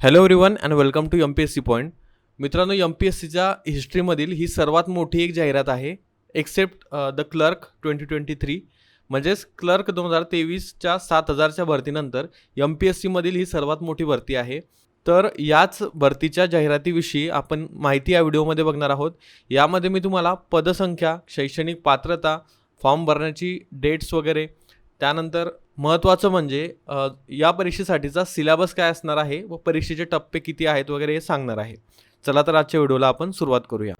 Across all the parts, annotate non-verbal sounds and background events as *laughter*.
Hello everyone and welcome to M P S C point मित्रांनो M P S सीच्या हिस्ट्रीमधील ही सर्वात मोठी एक जाहिरात आहे except the clerk twenty twenty three म्हणजेच क्लर्क दोन हजार तेवीसच्या सात हजारच्या भरतीनंतर एम पी एस सीमधील ही सर्वात मोठी भरती आहे. तर याच भरतीच्या जाहिरातीविषयी आपण माहिती या व्हिडिओमध्ये बघणार आहोत. यामध्ये मी तुम्हाला पदसंख्या शैक्षणिक पात्रता फॉर्म भरण्याची डेट्स वगैरे त्यानंतर महत्त्वाचं म्हणजे या परीक्षेसाठीचा सिलेबस काय असणार आहे व परीक्षेचे टप्पे किती आहेत वगैरे हे सांगणार आहे. चला तर आजच्या व्हिडिओला आपण सुरुवात करूया.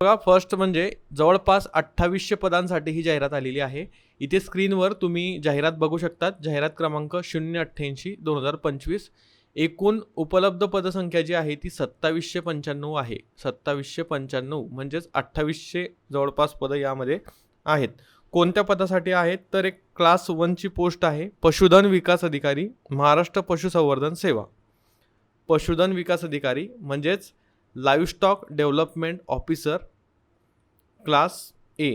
बघा फर्स्ट म्हणजे जवळपास अठ्ठावीसशे पदांसाठी ही जाहिरात आलेली आहे. इथे स्क्रीनवर तुम्ही जाहिरात बघू शकतात. जाहिरात क्रमांक शून्य अठ्ठ्याऐंशी दोन हजार पंचवीस. एकूण उपलब्ध पदसंख्या जी आहे ती सत्तावीसशे पंच्याण्णव आहे. सत्तावीसशे पंच्याण्णव म्हणजेच अठ्ठावीसशे जवळपास पदं यामध्ये आहेत. कोणत्या पदासाठी आहेत? तर एक क्लास वनची पोस्ट आहे. पशुधन विकास अधिकारी महाराष्ट्र पशुसंवर्धन सेवा. पशुधन विकास अधिकारी म्हणजेच livestock development officer class A.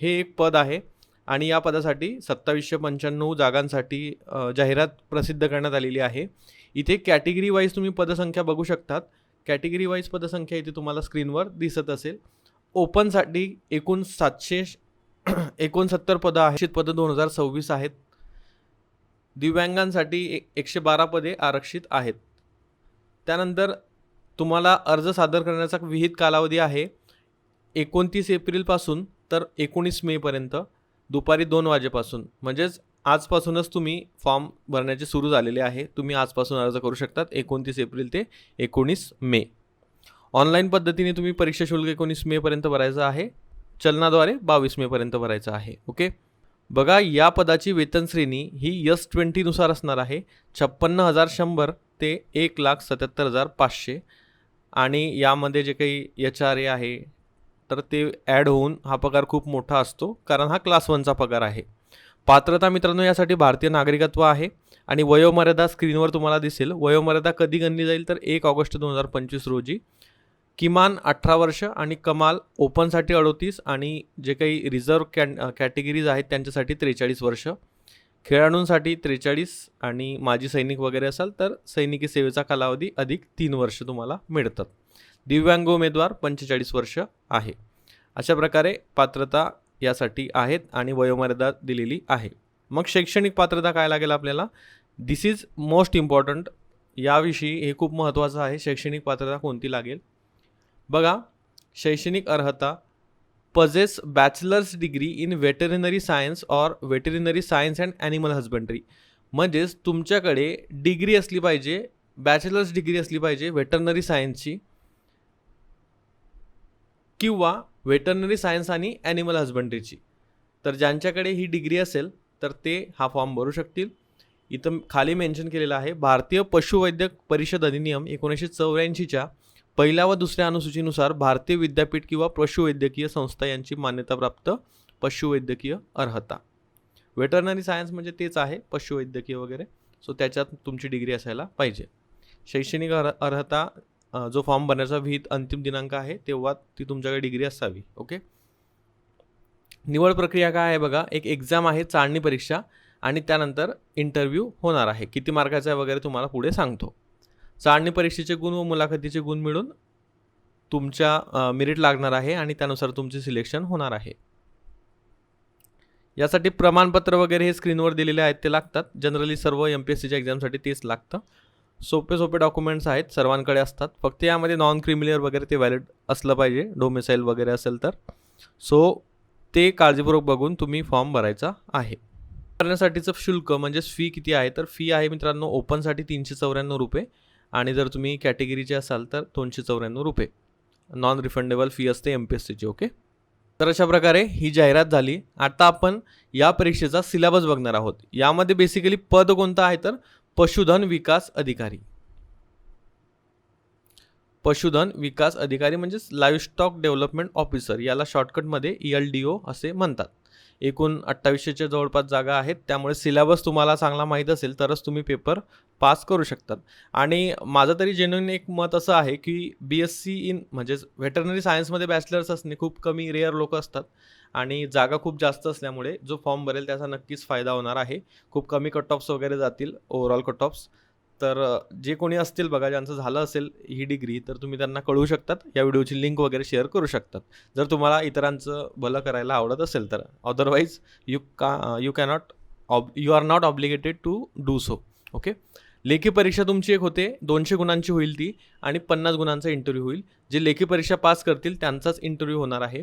हे एक पद आहे आणि या पदासाठी सत्तावीसशे पंच्याण्णव जागांसाठी जाहिरात प्रसिद्ध करण्यात आलेली आहे. इथे कॅटेगरी वाईज तुम्ही पदसंख्या बघू शकतात. कॅटेगरी वाईज पदसंख्या इथे तुम्हाला स्क्रीनवर दिसत असेल. ओपनसाठी एकूण सातशे *clears throat* एकोणसत्तर पदं आहेत. पदं दोन हजार सव्वीस आहेत. दिव्यांगांसाठी एकशे बारा पदे आरक्षित आहेत. त्यानंतर तुम्हाला अर्ज सादर करण्याचा विहित कालावधी आहे. एकोणतीस एप्रिलपासून तर एकोणीस मेपर्यंत दुपारी दोन वाजेपासून. म्हणजेच आजपासूनच तुम्ही फॉर्म भरण्याचे सुरू झालेले आहे. तुम्ही आजपासून अर्ज करू शकतात एकोणतीस एप्रिल ते एकोणीस मे. ऑनलाईन पद्धतीने तुम्ही परीक्षा शुल्क एकोणीस मेपर्यंत भरायचं आहे. चलनाद्वारे बावीस मेपर्यंत भरायचं आहे. ओके? बघा या पदाची वेतन श्रेणी ही यस ट्वेंटीनुसार असणार आहे. छप्पन्न हजार शंभर ते एक लाख सत्याहत्तर हजार पाचशे. आणि यामध्ये जे काही एच आर ए आहे तर ते ॲड होऊन हा पगार खूप मोठा असतो कारण हा क्लास वनचा पगार आहे. पात्रता मित्रांनो यासाठी भारतीय नागरिकत्व आहे आणि वयोमर्यादा स्क्रीनवर तुम्हाला दिसेल. वयोमर्यादा कधी गणली जाईल तर एक ऑगस्ट दोन हजार पंचवीस रोजी. किमान अठरा वर्ष आणि कमाल ओपनसाठी अडोतीस आणि जे काही रिझर्व कॅन कॅटेगरीज आहेत त्यांच्यासाठी त्रेचाळीस वर्ष. खेळाडूंसाठी त्रेचाळीस आणि माजी सैनिक वगैरे असाल तर सैनिकी सेवेचा कालावधी अधिक तीन वर्ष तुम्हाला मिळतात. दिव्यांग उमेदवार पंचेचाळीस वर्ष आहे. अशा प्रकारे पात्रता यासाठी आहेत आणि वयोमर्यादा दिलेली आहे. मग शैक्षणिक पात्रता काय लागेल आपल्याला? दिस इज मोस्ट इम्पॉर्टंट याविषयी हे खूप महत्त्वाचं आहे. शैक्षणिक पात्रता कोणती लागेल? बघा शैक्षणिक अर्हता possess bachelors degree in veterinary science or veterinary science and animal husbandry म्हणजेच तुमच्याकडे डिग्री असली पाहिजे बॅचलर्स डिग्री असली पाहिजे वेटरनरी सायन्सची किंवा वेटरनरी सायन्स आणि ॲनिमल हजबंड्रीची तर ज्यांच्याकडे ही डिग्री असेल तर ते हा फॉर्म भरू शकतील. इथं खाली मेन्शन केलेलं आहे भारतीय पशुवैद्यक परिषद अधिनियम एकोणीसशे चौऱ्याऐंशीच्या पहिल्या व दुसऱ्या अनुसूचीनुसार भारतीय विद्यापीठ किंवा पशुवैद्यकीय संस्था यांची मान्यताप्राप्त पशुवैद्यकीय अर्हता. वेटरनरी सायन्स म्हणजे तेच आहे पशुवैद्यकीय वगैरे. सो त्याच्यात तुमची डिग्री असायला पाहिजे. शैक्षणिक अर्ह अर्हता जो फॉर्म भरण्याचा विहित अंतिम दिनांक आहे तेव्हा ती तुमच्याकडे डिग्री असावी ओके? निवड प्रक्रिया काय आहे बघा एक एक्झाम आहे चाळणी परीक्षा आणि त्यानंतर इंटरव्ह्यू होणार आहे. किती मार्काचा आहे वगैरे तुम्हाला पुढे सांगतो. चाळणी परीक्षेचे गुण व मुलाखतीचे गुण मिळून तुमच्या मेरिट लागणार आहे आणि त्यानुसार तुमचे सिलेक्शन होणार आहे. यासाठी प्रमाणपत्र वगैरे हे स्क्रीनवर दिलेले आहेत ते लागतात. जनरली सर्व एम पी एस सीच्या एक्झामसाठी तेच लागतं. सोपे सोपे डॉक्युमेंट्स आहेत सर्वांकडे असतात. फक्त यामध्ये नॉन क्रिमिलियर वगैरे ते व्हॅलिड असलं पाहिजे डोमिसाईल वगैरे असेल तर. सो ते काळजीपूर्वक बघून तुम्ही फॉर्म भरायचा आहे. भरण्यासाठीचं शुल्क म्हणजेच फी किती आहे? तर फी आहे मित्रांनो ओपनसाठी तीनशे चौऱ्याण्णव रुपये. आणि जर तुम्ही कॅटेगरीचे असाल तर दोनशे चौऱ्याण्णव रुपये. नॉन रिफंडेबल फी असते एम पी एस सीची ओके तर अशा प्रकारे ही जाहिरात झाली. आता आपण या परीक्षेचा सिलेबस बघणार आहोत. यामध्ये बेसिकली पद कोणतं आहे तर पशुधन विकास अधिकारी. पशुधन विकास अधिकारी म्हणजेच लाईव्हस्टॉक डेव्हलपमेंट ऑफिसर याला शॉर्टकटमध्ये ई एल डी ओ असे म्हणतात. एकूण अठ्ठावीसशेच्या जवळपास जागा आहेत. त्यामुळे सिलेबस तुम्हाला चांगला माहीत असेल तरच तुम्ही पेपर पास करू शकतात. आणि माझं तरी जेन्युन एक मत असं आहे की बी एस सी इन म्हणजेच व्हेटरनरी सायन्समध्ये बॅचलर्स असणे खूप कमी रेअर लोक असतात. आणि जागा खूप जास्त असल्यामुळे जो फॉर्म भरेल त्याचा नक्कीच फायदा होणार आहे. खूप कमी कट ऑफ्स वगैरे जातील ओव्हरऑल कट ऑफ्स तर जे कोणी असतील बघा ज्यांचं झालं असेल ही डिग्री तर तुम्ही त्यांना कळवू शकतात. या व्हिडिओची लिंक वगैरे शेअर करू शकतात. जर तुम्हाला इतरांचं भलं करायला आवडत असेल तर. अदरवाईज यू का you cannot ob you are not obligated to do so okay लेखी परीक्षा तुमची एक होते. दोनशे गुणांची होईल ती आणि पन्नास गुणांचा इंटरव्ह्यू होईल. जे लेखी परीक्षा पास करतील त्यांचाच इंटरव्ह्यू होणार आहे.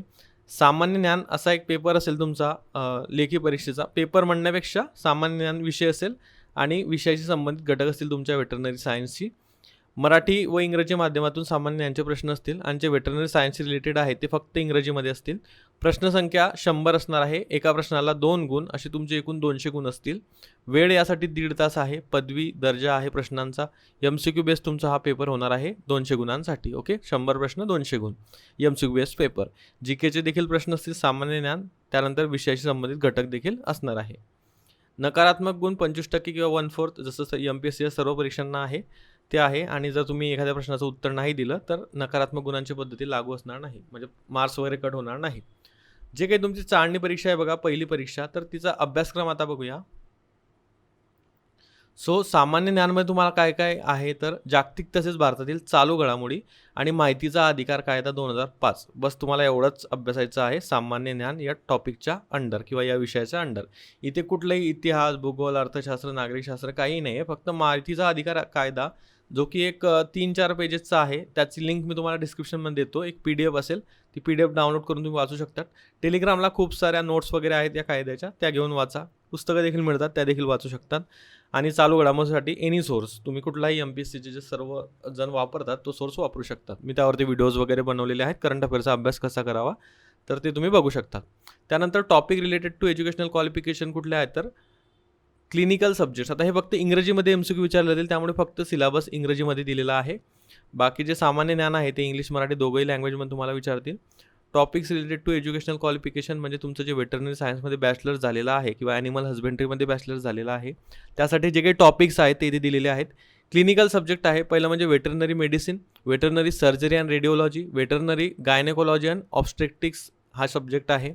सामान्य ज्ञान असा एक पेपर असेल तुमचा लेखी परीक्षेचा. पेपर म्हणण्यापेक्षा सामान्य ज्ञान विषय असेल आणि विषयाशी संबंधित घटक असतील तुमच्या वेटरनरी सायन्सची मराठी व इंग्रजी माध्यमातून सामान्य ज्ञानचे प्रश्न असतील आणि जे वेटरनरी सायन्स रिलेटेड आहे ते फक्त इंग्रजीमध्ये असतील. प्रश्नसंख्या शंभर असणार आहे. एका प्रश्नाला दोन गुण असे तुमचे एकूण दोनशे गुण असतील. वेळ यासाठी दीड तास आहे. पदवी दर्जा आहे प्रश्नांचा. एम सी क्यू बेस तुमचा हा पेपर होणार आहे दोनशे गुणांसाठी. ओके शंभर प्रश्न दोनशे गुण. M C Q base paper G केचे देखील प्रश्न असतील सामान्य ज्ञान. त्यानंतर विषयाशी संबंधित घटक देखील असणार आहे. नकारात्मक गुण पंचवीस टक्के किंवा वन फोर्थ जसं एम पी एस सी सर्व परीक्षांना आहे ते आहे. आणि जर तुम्ही एखाद्या प्रश्नाचं उत्तर नाही दिलं तर नकारात्मक गुणांची पद्धती लागू असणार नाही. म्हणजे मार्क्स वगैरे कट होणार नाही. जे काही तुमची चाळणी परीक्षा आहे बघा पहिली परीक्षा तर तिचा अभ्यासक्रम आता बघूया. सो सामान्य ज्ञानमध्ये तुम्हाला काय काय आहे? तर जागतिक तसेच भारतातील चालू घडामोडी आणि माहितीचा अधिकार कायदा दोन हजार पाच. बस तुम्हाला एवढंच अभ्यासायचं आहे सामान्य ज्ञान या टॉपिकच्या अंडर किंवा या विषयाच्या अंडर. इथे कुठलंही इतिहास भूगोल अर्थशास्त्र नागरिकशास्त्र काही नाही आहे फक्त माहितीचा अधिकार कायदा जो की एक तीन चार पेजेसचा आहे. त्याची लिंक मी तुम्हाला डिस्क्रिप्शनमध्ये देतो. एक पी डी एफ असेल ती पी डी एफ डाउनलोड करून तुम्ही वाचू शकतात. टेलिग्रामला खूप साऱ्या नोट्स वगैरे आहेत या कायद्याच्या. त्या घेऊन वाचा. पुस्तकं देखील मिळतात त्या देखील वाचू शकतात. आणि चालू घडामोडीसाठी एनी सोर्स तुम्ही कुठलाही एम पी एस सीचे जे सर्व जण वापरतात तो सोर्स वापरू शकतात. मी त्यावरती व्हिडिओज वगैरे बनवलेले आहेत. करंट अफेअरचा अभ्यास कसा करावा तर ते तुम्ही बघू शकता. त्यानंतर topic related to educational qualification कुठले आहेत तर क्लिनिकल सब्जेक्ट्स आता हे फक्त इंग्रजीमध्ये एम सी क्यू विचारले जातील त्यामुळे फक्त सिलेबस इंग्रजीमध्ये दिलेला आहे. बाकी जे सामान्य ज्ञान आहे ते इंग्लिश मराठी दोघंही लँग्वेजमध्ये तुम्हाला विचारतील. Topics related to educational qualification म्हणजे तुमचं जे वेटरनरी सायन्समध्ये बॅचलर झालेलं आहे किंवा ॲनिमल हजबेंड्रीमध्ये बॅचलर झालेलं आहे त्यासाठी जे काही टॉपिक्स आहेत ते इथे दिलेले आहेत. क्लिनिकल सब्जेक्ट आहे पहिलं म्हणजे veterinary medicine veterinary surgery and radiology veterinary gynaecology and obstetrics हा सब्जेक्ट आहे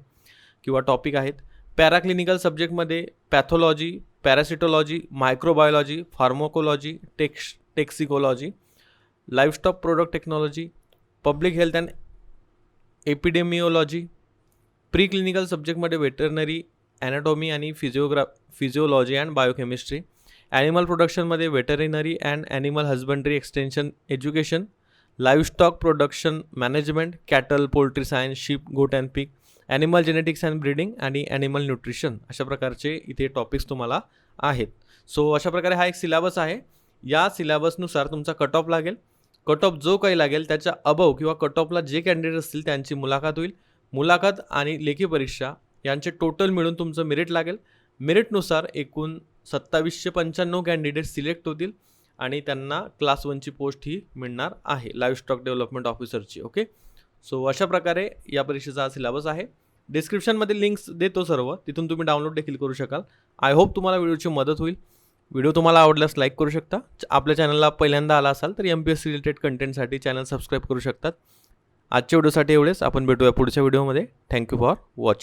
किंवा टॉपिक आहेत. पॅराक्लिनिकल सब्जेक्टमध्ये pathology parasitology microbiology pharmacology tex toxicology livestock product technology public health and epidemiology pre clinical सब्जेक्टमध्ये वेटरनरी ॲनाटॉमी आणि physiogra physiology and biochemistry animal प्रोडक्शनमध्ये veterinary and animal husbandry extension education livestock production management cattle poultry science sheep goat and pig animal genetics and breeding आणि animal nutrition अशा प्रकारचे इथे topics तुम्हाला आहेत. So अशा प्रकारे हा एक सिलेबस आहे. या सिलेबसनुसार तुमचा कट ऑफ लागेल. कट ऑफ जो काही लागेल त्याच्या अबव किंवा कट ऑफला जे कॅन्डिडेट असतील त्यांची मुलाखत होईल. मुलाखत आणि लेखी परीक्षा यांचे टोटल मिळून तुमचं मेरिट लागेल. मेरिटनुसार एकूण सत्तावीसशे पंच्याण्णव कॅन्डिडेट सिलेक्ट होतील आणि त्यांना क्लास वनची पोस्ट ही मिळणार आहे. लाईव्ह स्टॉक डेव्हलपमेंट ऑफिसरची ओके सो अशा प्रकारे या परीक्षेचा हा सिलेबस आहे. डिस्क्रिप्शनमध्ये लिंक्स देतो सर्व. तिथून तुम्ही डाउनलोड देखील करू शकाल. आय होप तुम्हाला व्हिडिओची मदत होईल. व्हिडिओ तुम्हाला आवडल्यास लाईक करू शकता. च- आपल्या चॅनलला पहिल्यांदा आला असाल तर M P S C related कंटेंटसाठी channel subscribe करू शकतात. आजच्या व्हिडिओसाठी एवढेच. आपण भेटूया पुढच्या व्हिडिओमध्ये. Thank you for watching